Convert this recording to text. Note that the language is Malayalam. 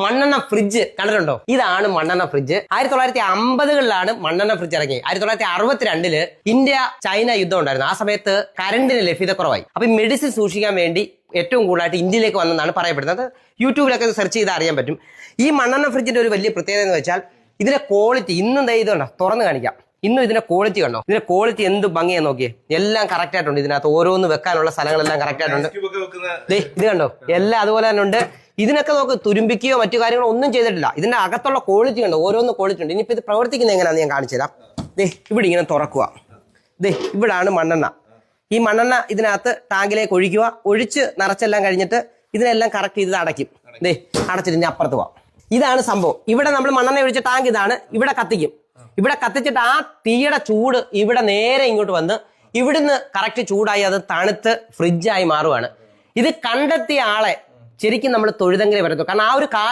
മണ്ണെണ്ണ ഫ്രിഡ്ജ് കണ്ടിട്ടുണ്ടോ? ഇതാണ് മണ്ണെണ്ണ ഫ്രിഡ്ജ് ആയിരത്തി തൊള്ളായിരത്തി അമ്പതുകളിലാണ് മണ്ണെണ്ണ ഫ്രിഡ്ജ് ഇറങ്ങി ആയിരത്തി തൊള്ളായിരത്തി അറുപത്തിരണ്ടിൽ ഇന്ത്യ ചൈന യുദ്ധം ഉണ്ടായിരുന്നു. ആ സമയത്ത് കറണ്ടിന് ലഭ്യത കുറവായി. അപ്പൊ മെഡിസിൻ സൂക്ഷിക്കാൻ വേണ്ടി ഏറ്റവും കൂടുതലായിട്ട് ഇന്ത്യയിലേക്ക് വന്നെന്നാണ് പറയപ്പെടുന്നത്. യൂട്യൂബിലൊക്കെ സെർച്ച് ചെയ്ത് അറിയാൻ പറ്റും. ഈ മണ്ണെണ്ണ ഫ്രിഡ്ജിന്റെ ഒരു വലിയ പ്രത്യേകത എന്ന് വെച്ചാൽ ഇതിന്റെ ക്വാളിറ്റി ഇന്നും ദേ തുറന്നു തുറന്ന് കാണിക്കാം. ഇന്നും ഇതിന്റെ ക്വാളിറ്റി കണ്ടോ? ഇതിന്റെ ക്വാളിറ്റി എന്ത് ഭംഗിയാ നോക്കിയേ. എല്ലാം കറക്റ്റ് ആയിട്ടുണ്ട് ഇതിനകത്ത്. ഓരോന്ന് വെക്കാനുള്ള സ്ഥലങ്ങളെല്ലാം കറക്റ്റ് ആയിട്ടുണ്ട്. ഇത് കണ്ടോ? എല്ലാം അതുപോലെ തന്നെ ഉണ്ട്. ഇതിനൊക്കെ നമുക്ക് തുരുമ്പിക്കുകയോ മറ്റു കാര്യങ്ങളോ ഒന്നും ചെയ്തിട്ടില്ല. ഇതിന്റെ അകത്തുള്ള ക്വാളിറ്റി ഉണ്ട് ഓരോന്ന് ക്വാളിറ്റി ഉണ്ട്. ഇനിയിപ്പോ ഇത് പ്രവർത്തിക്കുന്നത് എങ്ങനെയാണെന്ന് ഞാൻ കാണിച്ചു തരാം. ദേ ഇവിടെ ഇങ്ങനെ തുറക്കുക. ദേ ഇവിടാണ് മണ്ണെണ്ണ. ഈ മണ്ണെണ്ണ ഇതിനകത്ത് ടാങ്കിലേക്ക് ഒഴിക്കുക. ഒഴിച്ച് നിറച്ചെല്ലാം കഴിഞ്ഞിട്ട് ഇതിനെല്ലാം കറക്റ്റ് ചെയ്ത് അടയ്ക്കും. ദേ അടച്ചിട്ട് ഇനി അപ്പുറത്ത് പോവാം. ഇതാണ് സംഭവം. ഇവിടെ നമ്മൾ മണ്ണെണ്ണ ഒഴിച്ച ടാങ്ക് ഇതാണ്. ഇവിടെ കത്തിക്കും. ഇവിടെ കത്തിച്ചിട്ട് ആ തീയുടെ ചൂട് ഇവിടെ നേരെ ഇങ്ങോട്ട് വന്ന് ഇവിടുന്ന് കറക്റ്റ് ചൂടായി അത് തണുത്ത് ഫ്രിഡ്ജായി മാറുവാണ്. ഇത് കണ്ടെത്തിയ ആളെ ശരിക്കും നമ്മൾ തൊഴുതെങ്കിലേ വരത്തു കാരണം ആ ഒരു